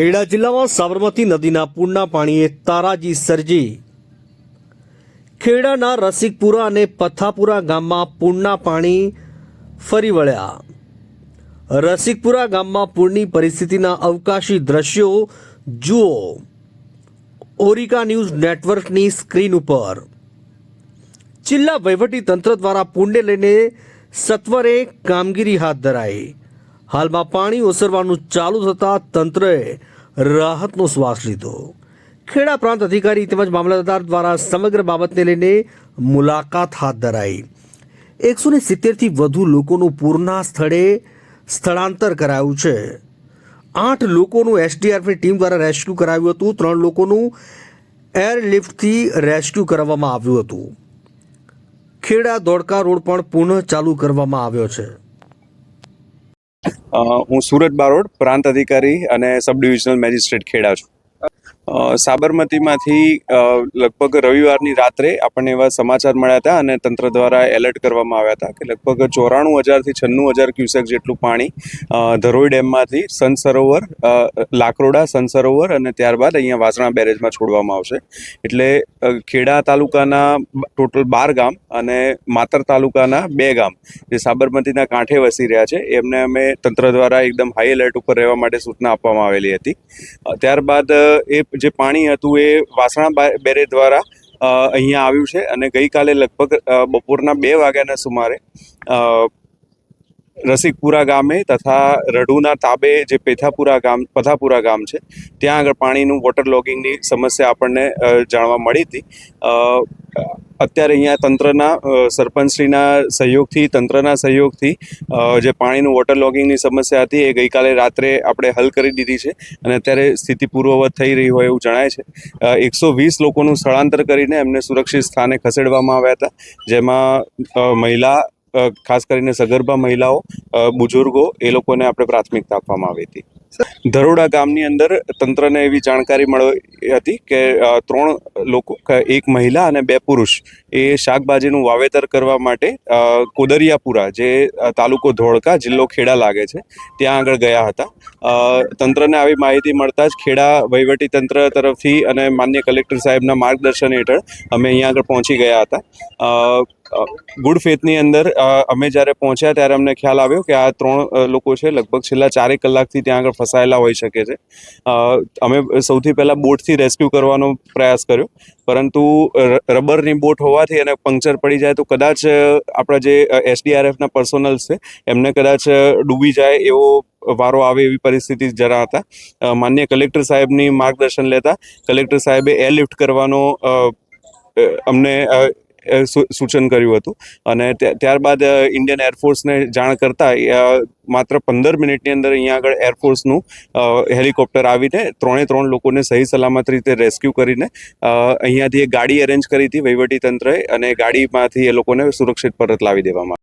ખેડા જિલ્લામાં સાબરમતી નદીના પૂરના પાણીએ તારાજી સર્જી. ખેડાના રસિકપુરા અને પથાપુરા ગામમાં પૂરના પાણી ફરી વળ્યા. રસિકપુરા ગામમાં પૂરની પરિસ્થિતિના અવકાશી દ્રશ્યો જુઓ. ઓરિકા ન્યૂઝ નેટવર્કની સ્ક્રીન ઉપર. જિલ્લા વહીવટી તંત્ર દ્વારા પૂરને લઈને સત્વરે કામગીરી હાથ ધરાઈ. હાલમાં પાણી ઓસરવાનું ચાલુ થતાં તંત્રએ રાહતનો શ્વાસ લીધો. ખેડા પ્રાંત અધિકારી તેમજ મામલતદાર દ્વારા સમગ્ર બાબતને લઈને મુલાકાત હાથ ધરાઈ. એકસો ને સિત્તેરથી વધુ લોકોનું પૂરના સ્થળે સ્થળાંતર કરાયું છે. આઠ લોકોનું એસડીઆરએફની ટીમ દ્વારા રેસ્ક્યુ કરાવ્યું હતું. ત્રણ લોકોનું એરલિફ્ટથી રેસ્ક્યુ કરવામાં આવ્યું હતું. ખેડા દોડકા રોડ પણ પુનઃ ચાલુ કરવામાં આવ્યો છે. હું સુરત બારોડ પ્રાંત અધિકારી અને સબ ડિવિઝનલ મેજિસ્ટ્રેટ ખેડા છું. સાબરમતીમાંથી લગભગ રવિવારની રાત્રે આપણને એવા સમાચાર મળ્યા હતા અને તંત્ર દ્વારા એલર્ટ કરવામાં આવ્યા હતા કે લગભગ ચોરાણું હજારથી છન્નું હજાર ક્યુસેક જેટલું પાણી ધરોઈ ડેમમાંથી સન સરોવર લાકરોડા, સન સરોવર અને ત્યારબાદ અહીંયા વાસણા બેરેજમાં છોડવામાં આવશે. એટલે ખેડા તાલુકાના ટોટલ બાર ગામ અને માતર તાલુકાના બે ગામ જે સાબરમતીના કાંઠે વસી રહ્યા છે, એમને અમે તંત્ર દ્વારા એકદમ હાઈ એલર્ટ ઉપર રહેવા માટે સૂચના આપવામાં આવેલી હતી. ત્યારબાદ એ જે પાણી હતું એ વાસણા બેરે દ્વારા અહીંયા આવ્યું છે. અને ગઈકાલે લગભગ બપોરના બે વાગ્યાના સુમારે રસિકપુરા ગામે તથા રઢુના તાબે જે પેથાપુરા ગામ, પથાપુરા ગામ છે, ત્યાં આગળ પાણીનું વોટર લોગિંગની સમસ્યા આપણને જાણવા મળી હતી. અત્યારે અહીંયા તંત્રના સરપંચશ્રીના સહયોગથી, તંત્રના સહયોગથી જે પાણીનું વોટર લોગિંગની સમસ્યા હતી એ ગઈકાલે રાત્રે આપણે હલ કરી દીધી છે અને અત્યારે સ્થિતિ પૂર્વવત થઈ રહી હોય એવું જણાય છે. એકસો વીસ લોકોનું સ્થળાંતર કરીને એમને સુરક્ષિત સ્થાને ખસેડવામાં આવ્યા હતા, જેમાં મહિલા ખાસ કરીને સગર્ભા મહિલાઓ બુઝુર્ગો એ લોકોને આપણે પ્રાથમિકતા આપવામાં આવી હતી. ધરોડા ગામની અંદર તંત્રને એવી જાણકારી મળી હતી કે ત્રણ લોકો એક મહિલા અને બે પુરુષ, એ શાકભાજીનું વાવેતર કરવા માટે કોદરિયાપુરા, જે તાલુકો ધોળકા, જિલ્લો ખેડા લાગે છે, ત્યાં આગળ ગયા હતા. તંત્રને આવી માહિતી મળતા જ ખેડા વહીવટી તંત્ર તરફથી અને માન્ય કલેક્ટર સાહેબના માર્ગદર્શન હેઠળ અમે અહીંયા આગળ પહોંચી ગયા હતા. ગુડ ફેથની અંદર અમે જ્યારે પહોંચ્યા ત્યારે અમને ખ્યાલ આવ્યો કે આ ત્રણ લોકો છે, લગભગ છેલ્લા ચારેક કલાકથી ત્યાં આગળ ફસાયેલા હોઈ શકે છે. અમે સૌથી પહેલાં બોટથી રેસ્ક્યુ કરવાનો પ્રયાસ કર્યો, પરંતુ રબરની બોટ હોવાથી અને પંક્ચર પડી જાય તો કદાચ આપણા જે એસડીઆરએફના પર્સોનલ્સ છે, એમને કદાચ ડૂબી જાય એવો વારો આવે એવી પરિસ્થિતિ જરા હતા. માન્ય કલેક્ટર સાહેબની માર્ગદર્શન લેતા કલેક્ટર સાહેબે એરલિફ્ટ કરવાનો અમને સૂચન કર્યું હતું. અને ત્યારબાદ ઇન્ડિયન એરફોર્સને જાણ કરતા માત્ર પંદર મિનિટની અંદર અહીંયા આગળ એરફોર્સનું હેલિકોપ્ટર આવીને ત્રણે ત્રણ લોકોને સહી સલામત રીતે રેસ્ક્યુ કરીને અહીંયાથી એક ગાડી અરેન્જ કરી હતી વહીવટી તંત્રએ અને ગાડીમાંથી એ લોકોને સુરક્ષિત પરત લાવી દેવામાં